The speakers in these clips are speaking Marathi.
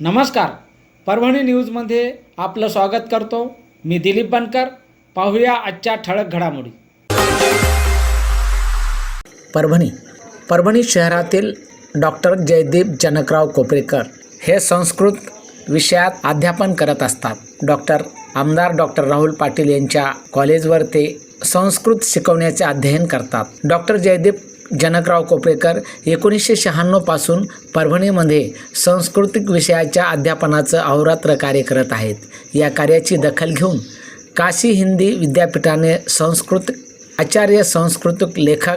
नमस्कार. परभणी न्यूजमध्ये आपलं स्वागत करतो. मी दिलीप बनकर. पाहूया आजच्या ठळक घडामोडी. परभणी परभणी शहरातील डॉक्टर जयदीप जनकराव कोपरेकर हे संस्कृत विषयात अध्यापन करत असतात. डॉक्टर आमदार डॉक्टर राहुल पाटील यांच्या कॉलेजवर ते संस्कृत शिकवण्याचे अध्ययन करतात. डॉक्टर जयदीप जनकराव कोपरेकर एकोणीसशे शहाण्णवपासून परभणीमध्ये सांस्कृतिक विषयाच्या अध्यापनाचं अहोरात्र कार्य करत आहेत. या कार्याची दखल घेऊन काशी हिंदी विद्यापीठाने संस्कृत आचार्य सांस्कृतिक लेखक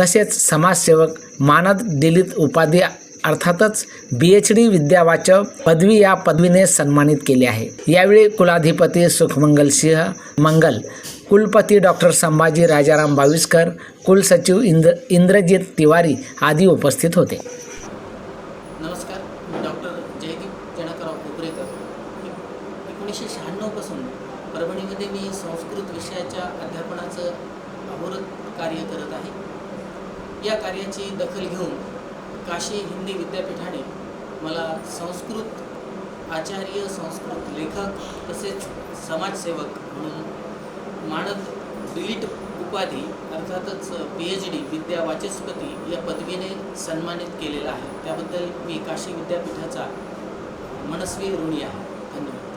तसेच समाजसेवक मानद दिलीत उपाधी अर्थातच बी एच डी विद्यावाचक पदवी या पदवीने सन्मानित केले आहे. यावेळी कुलाधिपती सुखमंगल सिंह मंगल कुलपती डॉक्टर संभाजी राजाराम बाविस्कर कुलसचिव इंद्र इंद्रजित तिवारी आदी उपस्थित होते. नमस्कार मी डॉक्टर जयदीप जनकराव कोपरेकर. एकोणीसशे शहाण्णवपासून परभणीमध्ये मी संस्कृत विषयाच्या अध्यापनाचं अहोरत कार्य करत आहे. या कार्याची दखल घेऊन काशी हिंदी विद्यापीठाने मला संस्कृत आचार्य संस्कृत लेखक तसेच समाजसेवक म्हणून मानद डिलीट उपाधी अर्थातच पी एच डी विद्या वाचस्पती या पदवीने सन्मानित केलेला आहे. त्याबद्दल मी काशी विद्यापीठाचा मनस्वी ऋणी आहे. धन्यवाद.